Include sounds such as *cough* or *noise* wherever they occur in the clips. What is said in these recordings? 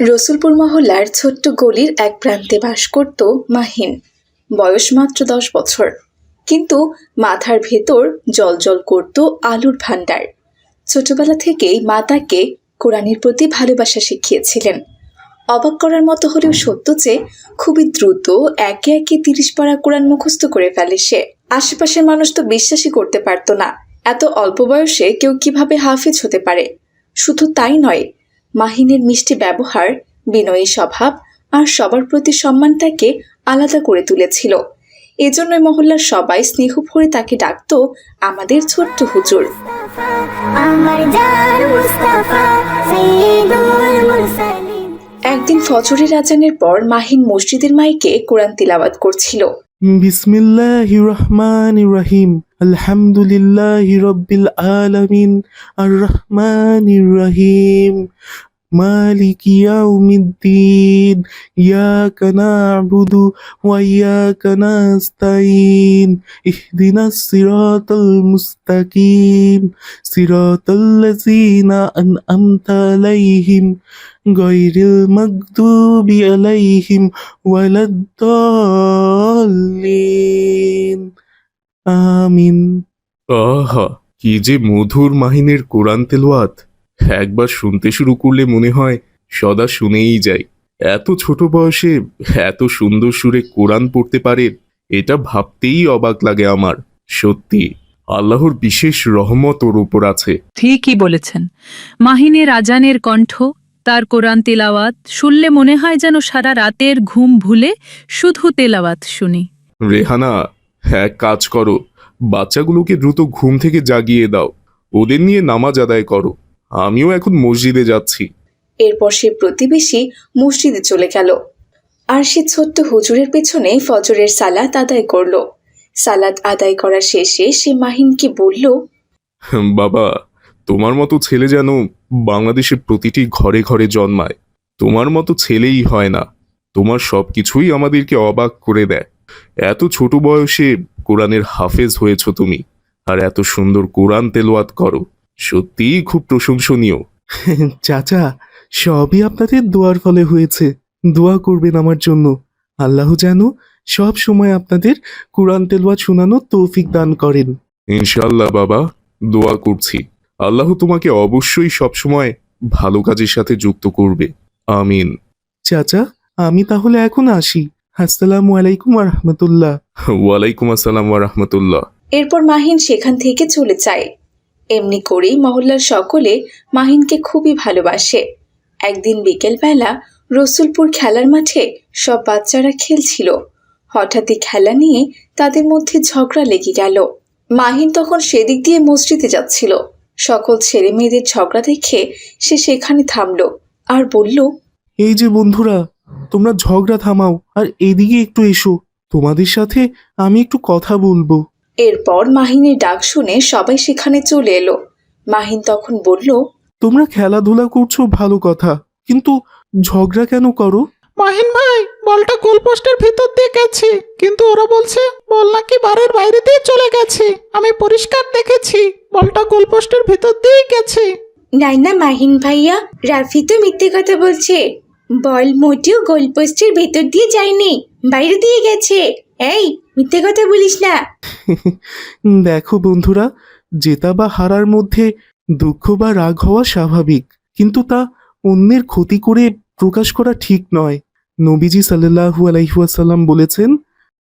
রসুলপুর মহল্লার ছোট্ট গলির এক প্রান্তে বাস করত মাহিন। বয়স মাত্র দশ বছর। কিন্তু মাথার ভেতর জলজল করত আলুর ভাণ্ডার। ছোটবেলা থেকেই মা তাকে কোরআনের প্রতি ভালোবাসা শিখিয়েছিলেন। অবাক করার মতো হলেও সত্য যে, খুবই দ্রুত একে একে তিরিশ পারা কোরআন মুখস্থ করে ফেলে সে। আশেপাশের মানুষ তো বিশ্বাসই করতে পারতো না, এত অল্প বয়সে কেউ কীভাবে হাফিজ হতে পারে? শুধু তাই নয় মাহিনের মিষ্টি ব্যবহার বিনয়ী স্বভাব আর সবার প্রতি সম্মান তাকে আলাদা করে তুলেছিল। এজন্যই মহল্লার সবাই স্নেহ ভরে তাকে ডাকত আমাদের ছোট্ট হুজুর। আমার জান মুস্তাফা সৈয়দুল মুরসালিন। একদিন ফজরের আজানের পর মাহিন মসজিদের মাইকে কোরআন তিলাওয়াত করছিল। বিসমিল্লাহি রহমান রহিম। আলহামদুলিল্লাহ রব্বিল আলামিন আর রহমানির রহিম মালিক ইয়াউমিদ্দিন। ইয়াকা না'বুদু ওয়া ইয়াকা নাস্তাইন ইহদিনাস সিরাতাল মুস্তাকিম। সিরাতাল লাযিনা আন'আমতা আলাইহিম গায়রিল মাগদুবি আলাইহিম ওয়ালাদ-দাল্লিন। আমিন। আহা কি যে মধুর মাহিনের কোরআন তেলোয়াত একবার শুনতে শুরু করলে মনে হয় সদা শুনেই যাই। এত ছোট বয়সে এত সুন্দর সুরে কোরআন পড়তে পারে এটা ভাবতেই অবাক লাগে আমার। সত্যি আল্লাহর বিশেষ রহমত ওর উপর আছে। ঠিকই বলেছেন। মাহিনের আজানের কণ্ঠ তার কোরআন তেলাওয়াত শুনলে মনে হয় যেন সারা রাতের ঘুম ভুলে শুধু তেলাওয়াত শুনি। রেহানা এক কাজ করো। বাচ্চাগুলোকে দ্রুত ঘুম থেকে জাগিয়ে দাও। ওদের নিয়ে নামাজ আদায় করো। আমিও এখন মসজিদে যাচ্ছি। এরপর সে প্রতিবেশী মসজিদে চলে গেল। আর সে ছোট্ট হুজুরের পেছনে ফজরের সালাত আদায় করল। সালাত আদায় করা শেষে সে মাহিনকে বলল বাবা তোমার মতো ছেলে যেন বাংলাদেশের প্রতিটি ঘরে ঘরে জন্মায়। তোমার মতো ছেলেই হয় না। তোমার সব কিছুই আমাদেরকে অবাক করে দেয়। এত ছোট বয়সে কোরআনের হাফেজ হয়েছ তুমি আর এত সুন্দর কোরআন তেলোয়াত করো। সত্যিই খুব প্রশংসনীয়। *laughs* চাচা সবই আপনাদের দোয়ার ফলে হয়েছে। দোয়া করবেন আমার জন্য। আল্লাহ যেন সব সময় আপনাদের কোরআন তেলওয়াত শোনানো তৌফিক দান করেন। ইনশাল্লাহ বাবা দোয়া করছি। আল্লাহ তোমাকে অবশ্যই সবসময় ভালো কাজের সাথে যুক্ত করবে। আমিন। চাচা আমি তাহলে এখন আসি। আসসালামু আলাইকুম রহমতুল্লাহ। ওয়ালাইকুম আসসালাম ওয়া রাহমাতুল্লাহ। এরপর মাহিন সেখান থেকে চলে যায়। এমনি করেই মহল্লার সকলে মাহিনকে খুবই ভালোবাসে। একদিন বিকেলবেলা রসুলপুর খেলার মাঠে সব বাচ্চারা খেলছিল। হঠাৎই খেলা নিয়ে তাদের মধ্যে ঝগড়া লেগে গেল। মাহিন তখন সেদিক দিয়ে মসজিদে যাচ্ছিল। সকল ছেলে মেয়েদের ঝগড়া দেখে সে সেখানে থামলো আর বলল এই যে বন্ধুরা তোমরা ঝগড়া থামাও আর এদিকে একটু এসো। তোমাদের সাথে আমি একটু কথা বলব। এরপর মাহিনের ডাক শুনে সবাই সেখানে চলে এলো। মাহিন তখন বলল তোমরা খেলাধুলা করছ ভালো কথা কিন্তু ঝগড়া কেন করো? মাহিন ভাই বলটা গোলপোস্টের ভিতর দিয়ে গেছে কিন্তু ওরা বলছে বল নাকি বারের বাইরে দিয়ে চলে গেছে। আমি পরিষ্কার দেখেছি বলটা গোলপোস্টের ভিতর দিয়েই গেছে। নাই না মাহিন ভাইয়া রাফি তো মিথ্যে কথা বলছে। বল মোটেও গোলপোস্টের ভেতর দিয়ে যায়নি, বাইরে দিয়ে গেছে। এই, মিথ্যে কথা বলিস না। *laughs* দেখো বন্ধুরা, জেতা বা হারার মধ্যে দুঃখ বা রাগ হওয়া স্বাভাবিক, কিন্তু তা অন্যের ক্ষতি করে প্রকাশ করা ঠিক নয়। নবীজি সাল্লাহু আলাইহাসাল্লাম বলেছেন,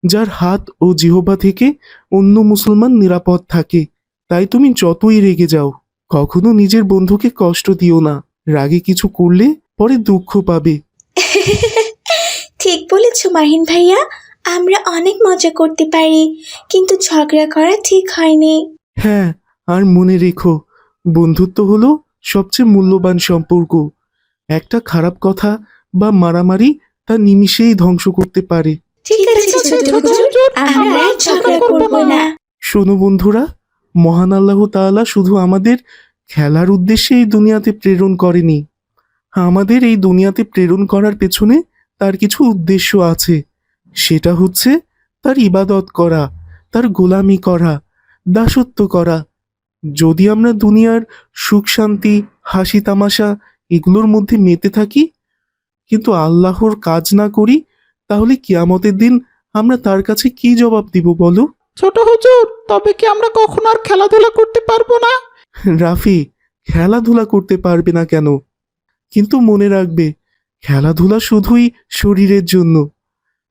যার হাত ও জিহবা থেকে অন্য মুসলমান নিরাপদ থাকে, তাই তুমি যতই রেগে যাও, কখনো নিজের বন্ধুকে কষ্ট দিও না। রাগে কিছু করলে পরে দুঃখ পাবে। ঠিক বলেছ মাহিন ভাইয়া। আমরা অনেক মজা করতে পারি কিন্তু ঝগড়া করা ঠিক হয়নি। হ্যাঁ আর মনে রেখো বন্ধুত্ব হলো সবচেয়ে মূল্যবান সম্পর্ক। একটা খারাপ কথা বা মারামারি তা নিমিষেই ধ্বংস করতে পারে। ঠিক আছে ছোট হুজুর আমরা আর ঝগড়া করব না। শোনো বন্ধুরা মহান আল্লাহ তাআলা শুধু আমাদের খেলার উদ্দেশ্যে এই দুনিয়াতে প্রেরণ করেনি। আমাদের এই দুনিয়াতে প্রেরণ করার পেছনে তার কিছু উদ্দেশ্য আছে। সেটা হচ্ছে তার ইবাদত করা তার গোলামি করা দাসত্ব করা। যদি আমরা দুনিয়ার সুখ শান্তি হাসি তামাশা এগুলোর মধ্যে মেতে থাকি কিন্তু আল্লাহর কাজ না করি তাহলে কিয়ামতের দিন আমরা তার কাছে কি জবাব দিব বলো? ছোট হুজুর তবে কি আমরা কখনো আর খেলাধুলা করতে পারব না? রাফি খেলাধুলা করতে পারবে না কেন? কিন্তু মনে রাখবে খেলাধুলা শুধুই শরীরের জন্য।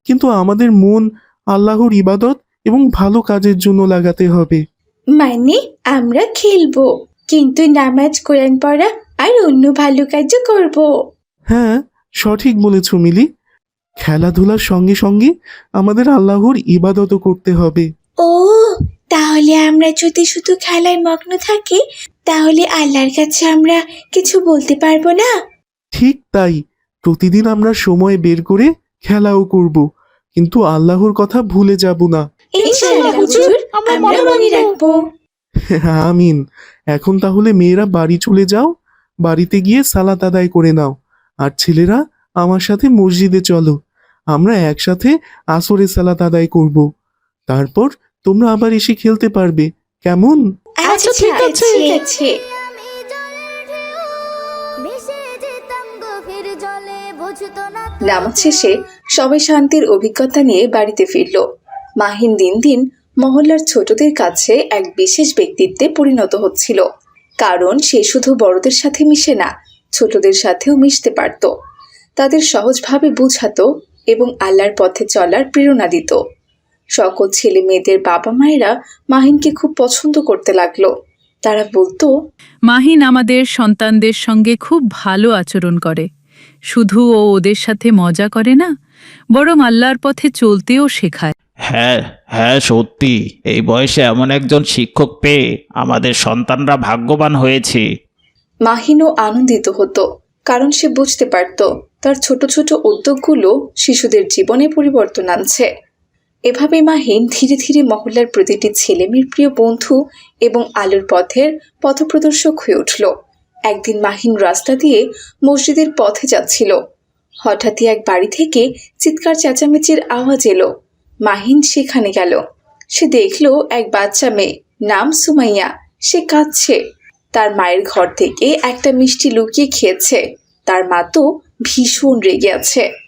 কিন্তু আমাদের মন আল্লাহর ইবাদত এবং ভালো কাজের জন্য লাগাতে হবে। মানে আমরা খেলব কিন্তু নামাজ কোরআন পড়া আর অন্য ভালো কাজও করব। হ্যাঁ সঠিক বলেছ মিলি। খেলাধুলার সঙ্গে সঙ্গে আমাদের আল্লাহর ইবাদতও করতে হবে। ও তাহলে আমরা যদি শুধু খেলায় মগ্ন থাকি তাহলে আল্লাহর কাছে আমরা কিছু বলতে পারব না? ঠিক তাই। প্রতিদিন আমরা সময় বের করে খেলাও করব কিন্তু আল্লাহর কথা ভুলে যাব না। ইনশাআল্লাহ হুজুর আমরা আমরা মনে রাখব। আমিন। এখন তাহলে মেয়েরা বাড়ি চলে যাও বাড়িতে গিয়ে সালাত আদায় করে নাও আর ছেলেরা আমার সাথে মসজিদে চলো আমরা একসাথে আসরে সালাত আদায় করব। তারপর তোমরা আবার এসে খেলতে পারবে কেমন? আচ্ছা ঠিক আছে। ঠিক আছে নামাজ শেষে সবাই শান্তির অভিজ্ঞতা নিয়ে বাড়িতে ফিরল। মাহিন দিন দিন মহল্লার ছোটদের কাছে এক বিশেষ ব্যক্তিত্বে পরিণত হচ্ছিল। কারণ সে শুধু বড়দের সাথে মিশে না ছোটদের সাথেও মিশতে পারত। তাদের সহজভাবে বুঝাতো এবং আল্লাহর পথে চলার প্রেরণা দিত। সকল ছেলে মেয়েদের বাবা মায়েরা মাহিনকে খুব পছন্দ করতে লাগল। তারা বলতো মাহিন আমাদের সন্তানদের সঙ্গে খুব ভালো আচরণ করে। শুধু ও ওদের সাথে মজা করে না বরং আল্লাহর পথে চলতেও শেখায়। হ্যাঁ হ্যাঁ সত্যি। এই বয়সে এমন একজন শিক্ষক পেয়ে আমাদের সন্তানরা ভাগ্যবান হয়েছে। মাহিনও আনন্দিত হতো কারণ সে বুঝতে পারত তার ছোট ছোট উদ্যোগগুলো শিশুদের জীবনে পরিবর্তন আনছে। এভাবে মাহিন ধীরে ধীরে মহল্লার প্রতিটি ছেলেমেয়ের প্রিয় বন্ধু এবং আলোর পথের পথপ্রদর্শক হয়ে উঠল। একদিন মাহিন রাস্তা দিয়ে মসজিদের পথে যাচ্ছিল। হঠাৎই এক বাড়ি থেকে চিৎকার চেঁচামেচির আওয়াজ এলো। মাহিন সেখানে গেল। সে দেখল এক বাচ্চা মেয়ে, নাম সুমাইয়া। সে কাঁদছে। তার মায়ের ঘর থেকে একটা মিষ্টি লুকিয়ে খেয়েছে। তার মা তো ভীষণ রেগে আছে।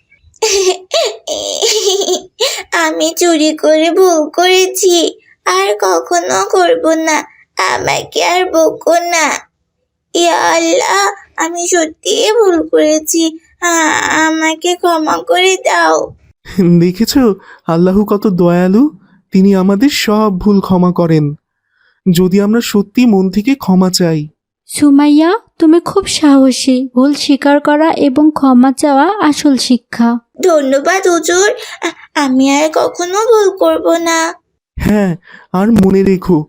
আমি চুরি করে ভুল করেছি। আর কখনো করব না। আমাকে আর বকো না। ইয়া আল্লাহ, আমি সত্যি ভুল করেছি। আমাকে ক্ষমা করে দাও। দেখেছ? আল্লাহ কত দয়ালু। তিনি আমাদের সব ভুল ক্ষমা করেন। যদি আমরা সত্যি মন থেকে ক্ষমা চাই। সুমাইয়া তুমি খুব সাহসী। ভুল স্বীকার করা এবং ক্ষমা চাওয়া আসল শিক্ষা। ধন্যবাদ হুজুর। আ- আমি আর কখনো ভুল করব না। হ্যাঁ আর মনে রেখো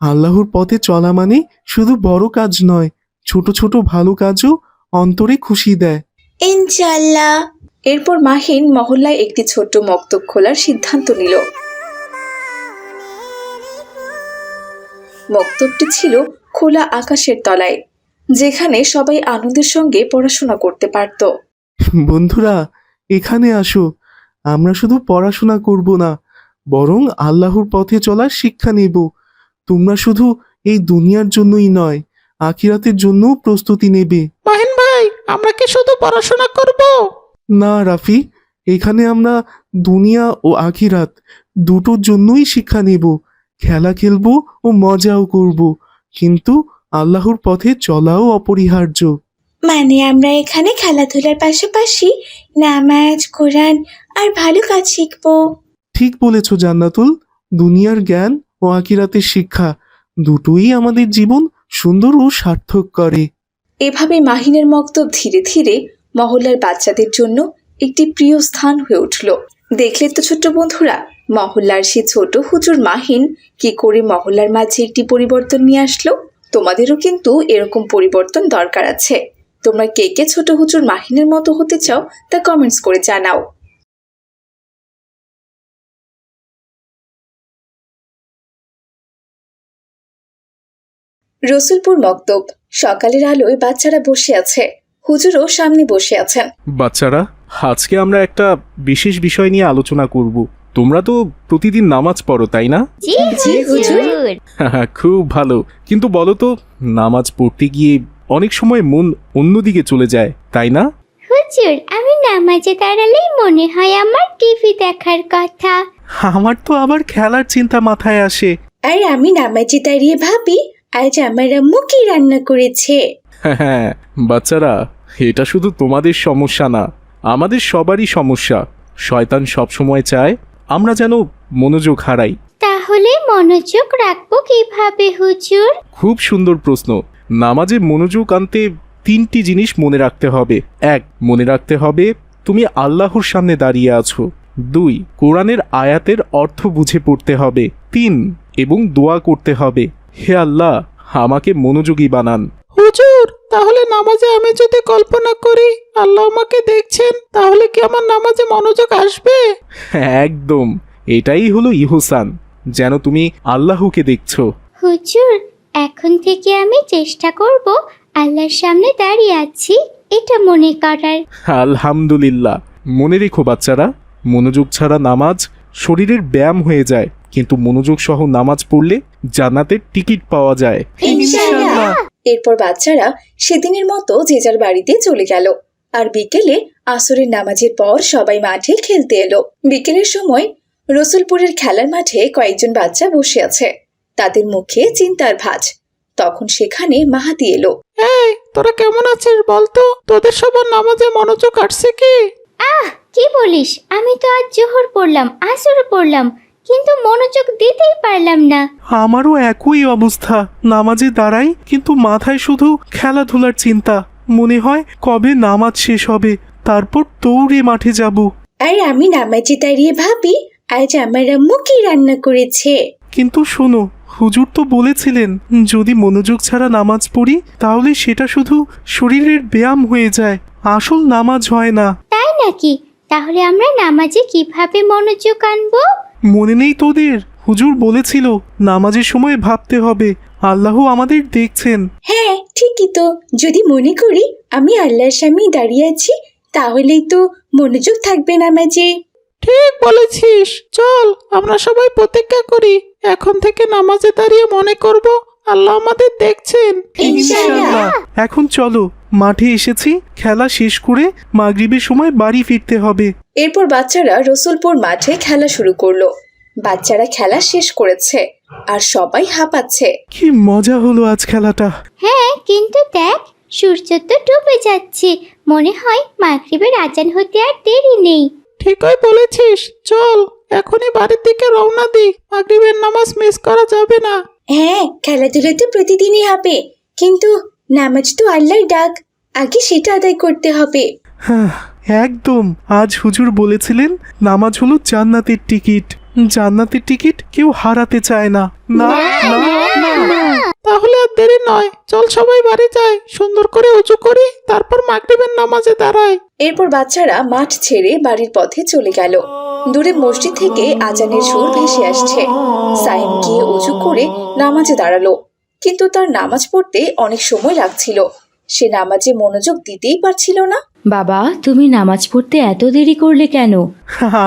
আল্লাহর পথে চলা মানে শুধু বড় কাজ নয় ছোট ছোট ভালো কাজও অন্তরে খুশি দেয়। ইনশাল্লাহ এরপর মাহিন মহল্লায় একটি ছোট্ট মক্তব খোলার সিদ্ধান্ত নিল। মক্তবটি ছিল খোলা আকাশের তলায় যেখানে সবাই আনন্দের সঙ্গে পড়াশোনা করতে পারত। বন্ধুরা এখানে আসো। আমরা শুধু পড়াশোনা করব না বরং আল্লাহর পথে চলার শিক্ষা নেব। তোমরা শুধু এই দুনিয়ার জন্যই নয় আখিরাতের জন্যও প্রস্তুতি নেবে। মাহিন ভাই আমরা কি শুধু পড়াশোনা করব? না রাফি এখানে আমরা দুনিয়া ও আখিরাত দুটোর জন্যই শিক্ষা নেব। খেলা খেলব ও মজাও করব। কিন্তু আল্লাহর পথে চলাও অপরিহার্য। মানে আমরা এখানে খেলাধুলার পাশাপাশি নামাজ কোরআন আর ভালো কাজ শিখব। ঠিক বলেছ জান্নাতুল। দুনিয়ার জ্ঞান ও আখিরাতের শিক্ষা দুটোই আমাদের জীবন সুন্দর ও সার্থক করে। এভাবে মাহিনের মক্তব ধীরে ধীরে মহল্লার বাচ্চাদের জন্য একটি প্রিয় স্থান হয়ে উঠল। দেখলে তো ছোট্ট বন্ধুরা মহল্লার সে ছোট হুজুর মাহিন কি করে মহল্লার মাঝে একটি পরিবর্তন নিয়ে আসলো? তোমাদেরও কিন্তু এরকম পরিবর্তন দরকার আছে। তোমরা কে কে ছোট হুজুর মাহিনের মতো হতে চাও তা কমেন্টস করে জানাও। রসুলপুর মক্তব, সকালের আলোয় বাচ্চারা বসে আছে। হুজুরও সামনে বসে আছেন। বাচ্চারা, আজকে আমরা একটা বিশেষ বিষয় নিয়ে আলোচনা করব। তোমরা তো প্রতিদিন নামাজ পড়ো তাই না? জি হুজুর। খুব ভালো। কিন্তু বলো তো নামাজ পড়তে গিয়ে অনেক সময় মন অন্যদিকে চলে যায় তাই না? হুজুর আমি নামাজে দাঁড়ালেই মনে হয় আমার টিভি দেখার কথা। আমার তো আবার খেলার চিন্তা মাথায় আসে। আর আমি নামাজে দাঁড়িয়ে ভাবি আজ আমার আম্মু কি রান্না করেছে? হ্যাঁ বাচ্চারা এটা শুধু তোমাদের সমস্যা না আমাদের সবারই সমস্যা। শয়তান সবসময় চায় আমরা যেন মনোযোগ হারাই। তাহলে মনোযোগ রাখব কীভাবে হুজুর? খুব সুন্দর প্রশ্ন। নামাজে মনোযোগ আনতে তিনটি জিনিস মনে রাখতে হবে। এক মনে রাখতে হবে তুমি আল্লাহর সামনে দাঁড়িয়ে আছো। দুই কোরআনের আয়াতের অর্থ বুঝে পড়তে হবে। তিন এবং দোয়া করতে হবে। হে আল্লাহ আমাকে মনোযোগী বানান। হুজুর তাহলে নামাজে আমি যদি কল্পনা করি আল্লাহ আমাকে দেখছেন তাহলে কি আমার নামাজে মনোযোগ আসবে? একদম। এটাই হলো ইহসান যেন তুমি আল্লাহকে দেখছ। হুজুর এখন থেকে আমি চেষ্টা করব আল্লাহর সামনে দাঁড়িয়ে আছি এটা মনে করার। আলহামদুলিল্লাহ। মনে রেখো বাচ্চারা মনোযোগ ছাড়া নামাজ শরীরের ব্যায়াম হয়ে যায়। কিন্তু মনোযোগ সহ নামাজ পড়লে জান্নাতের টিকিট পাওয়া যায়। ইনশাআল্লাহ। এরপর বাচ্চারা সেদিনের মতো যে যার বাড়িতে চলে গেল। আর বিকেলে আসরের নামাজের পর সবাই মাঠে খেলতে এলো। বিকেলের সময় রসুলপুরের খেলার মাঠে কয়েকজন বাচ্চা বসে আছে। তাদের মুখে চিন্তার ভাঁজ। তখন সেখানে মাহাতি এলো। এই তোরা কেমন আছিস বলতো? তোদের সবার নামাজে মনোযোগ আসছে কি? আহ কি বলিস? আমি তো আজ জোহর পড়লাম আসর পড়লাম। কিন্তু মনোযোগ দিতেই পারলাম না। আমারও একই অবস্থা। নামাজে দাঁড়াই কিন্তু মাথায় শুধু খেলাধুলার চিন্তা। মনে হয় কবে নামাজ শেষ হবে তারপর দৌড়ে মাঠে যাব। আর আমি নামাজে দাঁড়িয়ে ভাবি আজ আমার আম্মু কি রান্না করেছে? কিন্তু শোনো হুজুর তো বলেছিলেন যদি মনোযোগ ছাড়া নামাজ পড়ি তাহলে সেটা শুধু শরীরের ব্যায়াম হয়ে যায়। আসল নামাজ হয় না। তাই নাকি? তাহলে আমরা নামাজে কীভাবে মনোযোগ আনব? মনে নেই তোদের। হুজুর বলেছিল নামাজের সময় ভাবতে হবে। আল্লাহ আমাদের দেখছেন। হ্যাঁ ঠিকই তো। যদি মনে করি আমি আল্লাহর সামনে দাঁড়িয়ে আছি তাহলেই তো মনোযোগ থাকবে নামাজে ঠিক বলেছিস। চল আমরা সবাই প্রতিজ্ঞা করি এখন থেকে নামাজে দাঁড়িয়ে মনে করব আল্লাহ আমাদের দেখছেন। ইনশাআল্লাহ। এখন চলো মাঠে এসেছি খেলা শেষ করে মাগরিবের সময় বাড়ি ফিরতে হবে। এরপর বাচ্চারা রসুলপুর মাঠে খেলা শুরু করল। বাচ্চারা খেলা শেষ করেছে আর সবাই হাঁপাচ্ছে। কি মজা হলো আজ খেলাটা। হ্যাঁ কিন্তু দেখ সূর্য তো ডুবে যাচ্ছে। মনে হয় মাগরিবের আজান হতে আর দেরি নেই। ঠিকই বলেছিস চল এখনই বাড়ির দিকে রওনা দি মাগরিবের নামাজ মিস করা যাবে না। হ্যাঁ খেলাধুলা তো প্রতিদিনই হবে। কিন্তু নামাজ তো আল্লাহর ডাক। আগে সেটা আদায় করতে হবে। হ্যাঁ একদম। আজ হুজুর বলেছিলেন নামাজ হলো জান্নাতের টিকিট। জান্নাতের টিকিট কেউ হারাতে চায় না। না না না তাহলে আর দেরি নয়। চল সবাই বাড়ি যাই। সুন্দর করে উঁচু করি তারপর মাগরিবের নামাজে দাঁড়াই। এরপর বাচ্চারা মাঠ ছেড়ে বাড়ির পথে চলে গেল। দূরে মসজিদ থেকে আজানের সুর ভেসে আসছে। সাইম গিয়ে উঁচু করে নামাজে দাঁড়াল। কিন্তু তার নামাজ পড়তে অনেক সময় লাগছিল। সে নামাজে মনোযোগ দিতেই পারছিল না। বাবা তুমি নামাজ পড়তে এত দেরি করলে কেন?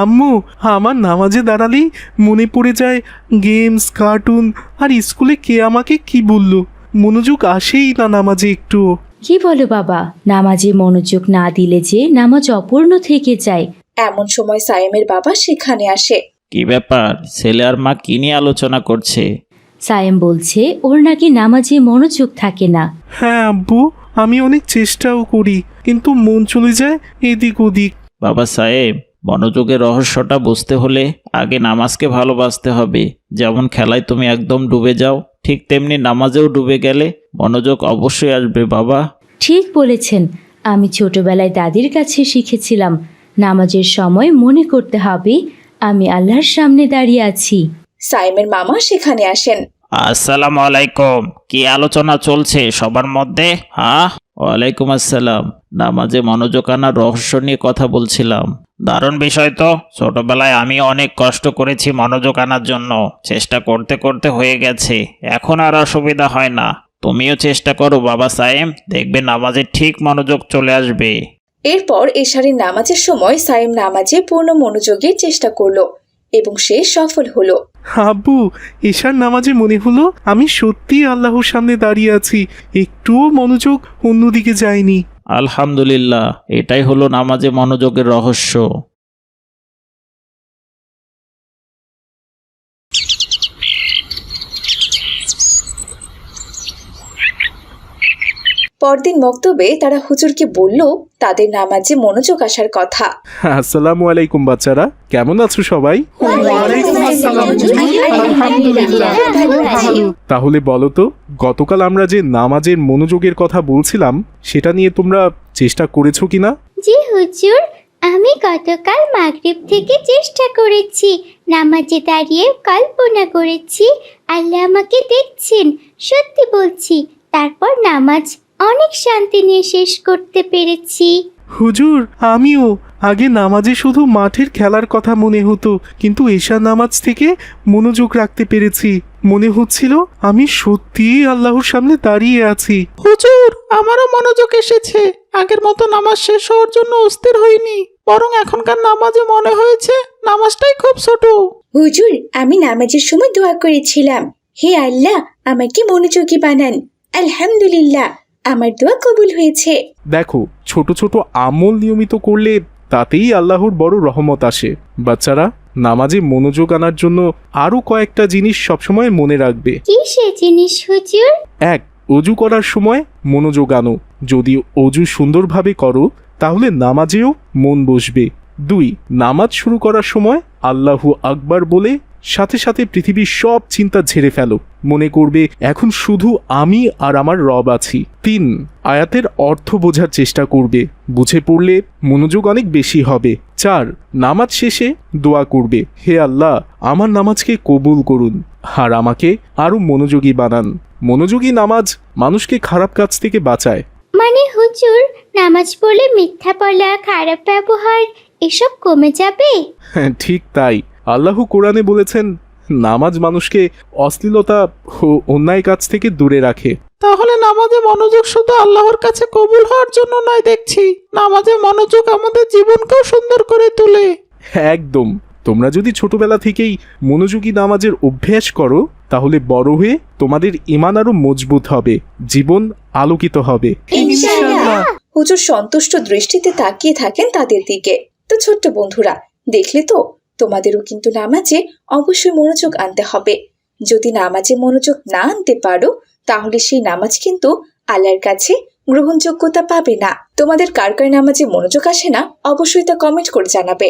আম্মু আমার নামাজে দাঁড়ালেই মনে পড়ে যায় গেমস কার্টুন আর স্কুলে কে আমাকে কি বলল? মনোযোগ আসেই না নামাজে একটুও। কি বলো বাবা নামাজে মনোযোগ না দিলে যে নামাজ অপূর্ণ থেকে যায়। এমন সময় সাইমের বাবা সেখানে আসে। কি ব্যাপার? ছেলে আর মা কি নিয়ে আলোচনা করছে? সায়েম বলছে ওর নাকি নামাজে মনোযোগ থাকে না। হ্যাঁ আব্বু। আমি অনেক চেষ্টাও করি কিন্তু মন চলে যায় এদিক ওদিক। বাবা সাহেব মনোযোগের রহস্যটা বুঝতে হলে আগে নামাজকে ভালোবাসতে হবে। যেমন খেলায় তুমি একদম ডুবে যাও ঠিক তেমনি নামাজেও ডুবে গেলে মনোযোগ অবশ্যই আসবে বাবা। ঠিক বলেছেন। আমি ছোটবেলায় দাদির কাছে শিখেছিলাম নামাজের সময় মনে করতে হবে আমি আল্লাহর সামনে দাঁড়িয়ে আছি। সাইমের মামা সেখানে আসেন। আসসালামু আলাইকুম কি আলোচনা চলছে সবার মধ্যে? হ্যাঁ? ওয়ালাইকুম আসসালাম নামাজে মনোযোগ আনার রহস্য নিয়ে কথা বলছিলাম। দারুণ বিষয় তো। ছোটবেলায় আমি অনেক কষ্ট করেছি মনোযোগ আনার জন্য। চেষ্টা করতে করতে হয়ে গেছে। এখন আর অসুবিধা হয় না। তুমিও চেষ্টা করো বাবা সাইম দেখবে নামাজে ঠিক মনোযোগ চলে আসবে। এরপর এশারের নামাজের সময় সাইম নামাজে পূর্ণ মনোযোগের চেষ্টা করল। এবং সে সফল হলো। আব্বু এশার নামাজে মনে হলো আমি সত্যি আল্লাহর সামনে দাঁড়িয়ে আছি একটুও মনোযোগ অন্যদিকে যায়নি। আলহামদুলিল্লাহ এটাই হলো নামাজে মনোযোগের রহস্য। পরদিন মক্তবে তারা হুজুরকে বলল তাদের নামাজে মনোযোগ আসার কথা। আসসালামু আলাইকুম বাচ্চারা কেমন আছো সবাই? তাহলে বলো তো গতকাল আমরা যে নামাজের মনোযোগের কথা বলছিলাম সেটা নিয়ে তোমরা চেষ্টা করেছ কিনা? জি হুজুর আমি গতকাল মাগরিব থেকে চেষ্টা করেছি নামাজে দাঁড়িয়ে কল্পনা করেছি আল্লাহ আমাকে দেখছেন সত্যি বলছি তারপর নামাজ অনেক শান্তি নিয়ে শেষ করতে পেরেছি। হুজুর আমিও। আগে নামাজে শুধু মাঠের খেলার কথা মনে হতো কিন্তু এশা নামাজ থেকে মনোযোগ রাখতে পেরেছি। মনে হচ্ছিল আমি সত্যিই আল্লাহর সামনে দাঁড়িয়ে আছি। হুজুর আমারও মনোযোগ এসেছে। আগের মতো নামাজ শেষ হওয়ার জন্য অস্থির হইনি। বরং এখনকার নামাজে মনে হয়েছে নামাজটাই খুব ছোট। হুজুর আমি নামাজের সময় দোয়া করেছিলাম। হে আল্লাহ আমাকে মনোযোগী বানান। আলহামদুলিল্লাহ। আমার দোয়া কবুল হয়েছে। দেখো ছোট ছোট আমল নিয়মিত করলে তাতেই আল্লাহর বড় রহমত আসে। বাচ্চারা নামাজে মনোযোগ আনার জন্য আরও কয়েকটা জিনিস সবসময় মনে রাখবে। কি সে জিনিস হুজুর? এক অজু করার সময় মনোযোগ আনো। যদি অজু সুন্দরভাবে করো তাহলে নামাজেও মন বসবে। দুই নামাজ শুরু করার সময় আল্লাহু আকবার বলে সাথে সাথে পৃথিবীর সব চিন্তা ঝেড়ে ফেলো। মনে করবে এখন শুধু আমি আর আমার রব আছি। তিন আয়াতের অর্থ বোঝার চেষ্টা করবে। বুঝে পড়লে মনোযোগ অনেক বেশি হবে। চার নামাজ শেষে দোয়া করবে। হে আল্লাহ আমার নামাজকে কবুল করুন আর আমাকে আরও মনোযোগী বানান। মনোযোগী নামাজ মানুষকে খারাপ কাজ থেকে বাঁচায়। মানে হুজুর নামাজ পড়লে মিথ্যা বলা খারাপ ব্যবহার এসব কমে যাবে? হ্যাঁ ঠিক তাই। আল্লাহ কোরআনে বলেছেন নামাজ মানুষকে অশ্লীলতা ও অন্যায় কাজ থেকে দূরে রাখে। তাহলে নামাজে মনোযোগ শুধু আল্লাহর কাছে কবুল হওয়ার জন্য নয় দেখছি নামাজে মনোযোগ আমাদের জীবনকেও সুন্দর করে তোলে। একদম। তোমরা যদি ছোটবেলা থেকেই মনোযোগী নামাজের অভ্যাস করো তাহলে বড় হয়ে তোমাদের ইমান আরও মজবুত হবে জীবন আলোকিত হবে। ইনশাআল্লাহ। হুজুর সন্তুষ্ট দৃষ্টিতে তাকিয়ে থাকেন তাদের দিকে। তো ছোট্ট বন্ধুরা দেখলে তো তোমাদেরও কিন্তু নামাজে অবশ্যই মনোযোগ আনতে হবে। যদি নামাজে মনোযোগ না আনতে পারো, তাহলে সেই নামাজ কিন্তু আল্লাহর কাছে গ্রহণযোগ্যতা পাবে না। তোমাদের কার কার নামাজে মনোযোগ আসে না, অবশ্যই তা কমেন্ট করে জানাবে।